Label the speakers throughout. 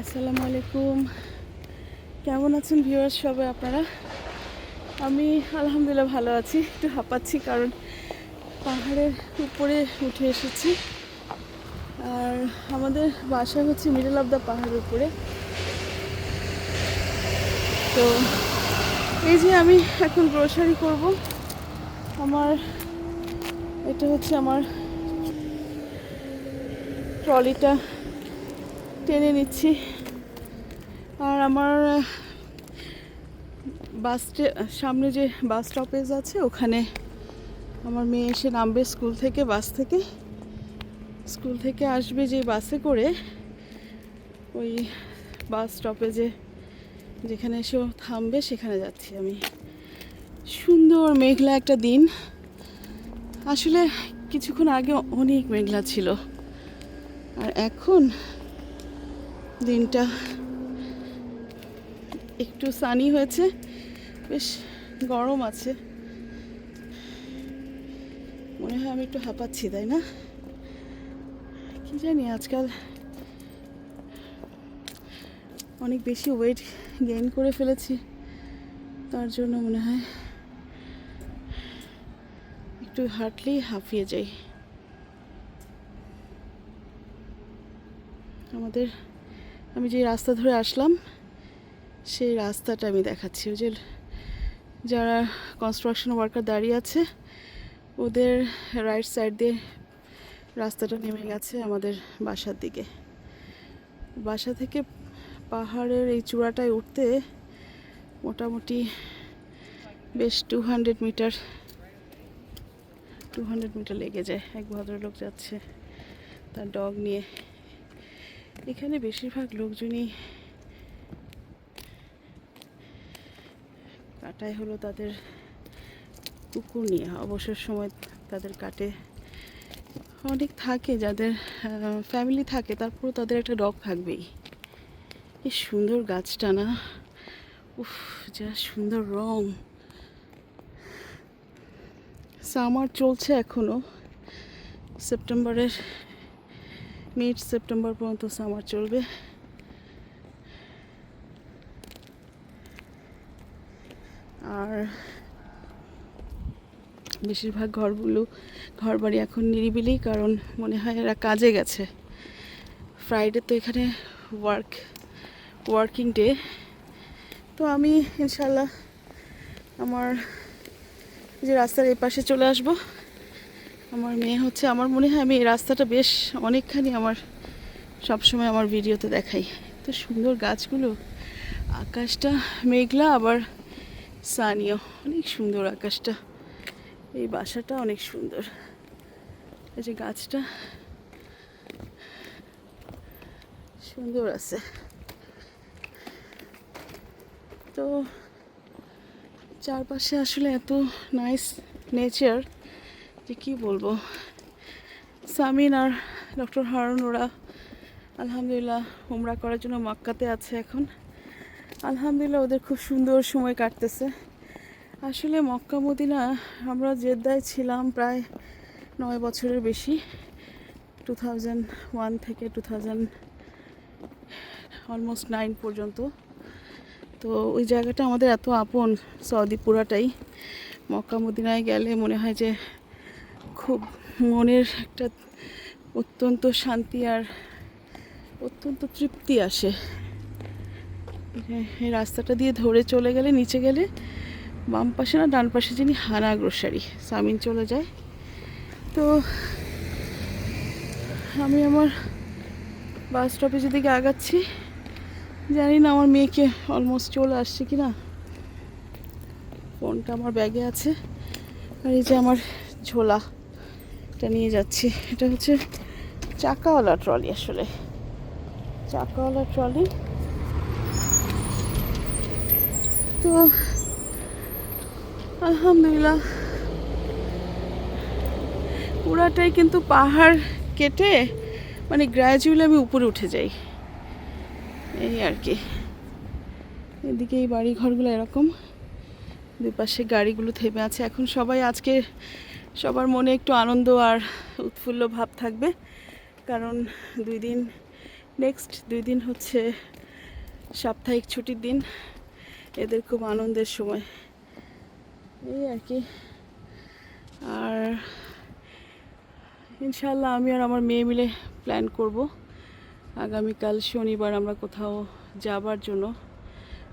Speaker 1: আসসালামু আলাইকুম। কেমন আছেন ভিউয়ার্স সবাই আপনারা? আমি আলহামদুলিল্লাহ ভালো আছি। একটু হাঁপাচ্ছি কারণ পাহাড়ের উপরে উঠে এসেছি। আর আমাদের বাসা হচ্ছে মিডল অফ দ্য পাহাড়ের উপরে। তো এই যে আমি এখন গ্রোসারি করব। আমার এটা হচ্ছে আমার ট্রলিটা টেনে নিচ্ছি। আর আমার বাস সামনে যে বাস স্টপেজ আছে, ওখানে আমার মেয়ে এসে নামবে স্কুল থেকে, বাস থেকে। স্কুল থেকে আসবে যে বাসে করে, ওই বাস স্টপেজে যেখানে এসে থামবে, সেখানে যাচ্ছি আমি। সুন্দর মেঘলা একটা দিন। আসলে কিছুক্ষণ আগে অনেক মেঘলা ছিল। আর এখন দিনটা একটু সানি হয়েছে। বেশ গরম আছে। মনে হয় আমি একটু হাঁপাচ্ছি, তাই না? কি জানি আজকাল অনেক বেশি ওয়েট গেইন করে ফেলেছি। তার জন্য মনে হয় একটু হাঁটলেই হাঁপিয়ে যাই। আমাদের আমি যে রাস্তা ধরে আসলাম, সেই রাস্তাটা আমি দেখাচ্ছি। ওই যে যারা কনস্ট্রাকশন ওয়ার্কার দাঁড়িয়ে আছে, ওদের রাইট সাইড দিয়ে রাস্তাটা নেমে গেছে আমাদের বাসার দিকে। বাসা থেকে পাহাড়ের এই চূড়াটায় উঠতে মোটামুটি বেশ two hundred metre two hundred metre লেগে যায়। এক ভদ্রলোক যাচ্ছে তার ডগ নিয়ে। এখানে বেশিরভাগ লোকজনই কাটায় হলো তাদের কুকুর নিয়ে। অবসর সময় তাদের কাটে। অনেক থাকে যাদের ফ্যামিলি থাকে, তারপরও তাদের একটা ডগ থাকবেই। এই সুন্দর গাছটা না? উফ, যা সুন্দর রং। সামার চলছে এখনও। সেপ্টেম্বরের মিড সেপ্টেম্বর পর্যন্ত সামার চলবে। আর বেশিরভাগ ঘরগুলো ঘর বাড়ি এখন নিরিবিলি, কারণ মনে হয় এরা কাজে গেছে। ফ্রাইডে তো এখানে ওয়ার্ক ওয়ার্কিং ডে তো আমি ইনশাল্লাহ আমার যে রাস্তার এই পাশে চলে আসব। আমার মেয়ে হচ্ছে, আমার মনে হয় আমি এই রাস্তাটা বেশ অনেকখানি আমার সবসময় আমার ভিডিওতে দেখাই। তো সুন্দর গাছগুলো, আকাশটা মেঘলা আবার সানিও অনেক সুন্দর আকাশটা। এই বাসাটা অনেক সুন্দর। এই যে গাছটা সুন্দর আছে। তো চারপাশে আসলে এত নাইস নেচার যে কি বলব? সামিন আর ডক্টর হারুন ওরা আলহামদুলিল্লাহ উমরা করার জন্য মক্কাতে আছে এখন। আলহামদুলিল্লাহ ওদের খুব সুন্দর সময় কাটতেছে। আসলে মক্কা, মদিনা আমরা জেদ্দায় ছিলাম প্রায় নয় বছরের বেশি। টু থাউজেন্ড ওয়ান থেকে টু থাউজেন্ড অলমোস্ট নাইন পর্যন্ত। তো ওই জায়গাটা আমাদের এত আপন, সৌদি পুরাটাই। মক্কা, মদিনায় গেলে মনে হয় যে খুব মনের একটা অত্যন্ত শান্তি আর অত্যন্ত তৃপ্তি আসে। এই রাস্তাটা দিয়ে ধরে চলে গেলে, নিচে গেলে বাম পাশে না, ডান পাশে যিনি হানা গ্রোসারি সামিন চলে যায়। তো আমি আমার বাস স্টপেজের দিকে আগাচ্ছি, জানি না আমার মেয়েকে অলমোস্ট চলে আসছে কি না ফোনটা আমার ব্যাগে আছে। আর এই যে আমার ঝোলা। এটা নিয়ে যাচ্ছি। এটা হচ্ছে চাকাওয়ালা ট্রলি আসলে। চাকাওয়ালা ট্রলি। তো, আলহামদুলিল্লাহ। পুরাটাই কিন্তু পাহাড় কেটে মানে গ্র্যাজুয়ালি আমি উপরে উঠে যাই। এই আর কি। এদিকে এই বাড়ি ঘরগুলো এরকম। দুই পাশে গাড়িগুলো থেমে আছে। এখন সবাই আজকে সবার মনে একটু আনন্দ আর উৎফুল্ল ভাব থাকবে। কারণ দুই দিন নেক্সট দুই দিন হচ্ছে সাপ্তাহিক ছুটির দিন। এদের খুব আনন্দের সময়। এই আর কি। আর ইনশাল্লাহ আমি আর আমার মেয়ে মিলে প্ল্যান করব। আগামীকাল শনিবার আমরা কোথাও যাবার জন্য।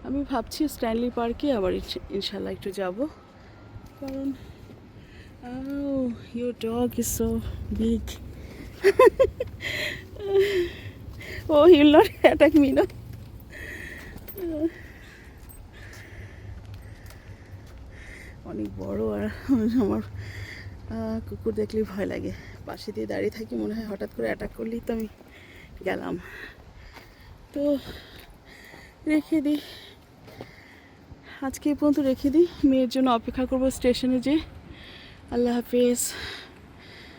Speaker 1: আমি ভাবছি স্ট্যানলি পার্কে আবার ইনশাল্লাহ একটু যাব। কারণ Oh, your dog is so big. oh, he will not attack me, no? অনেক বড় আর আমার কুকুর দেখলেই ভয় লাগে। পাশে দিয়ে দাঁড়িয়ে থাকি মনে হয় হঠাৎ করে অ্যাটাক করলেই তো আমি গেলাম। তো রেখে দিই। আজকে এই পর্যন্ত রেখে দিই। মেয়ের জন্য অপেক্ষা করব স্টেশনে যে আল্লাহ হাফিজ।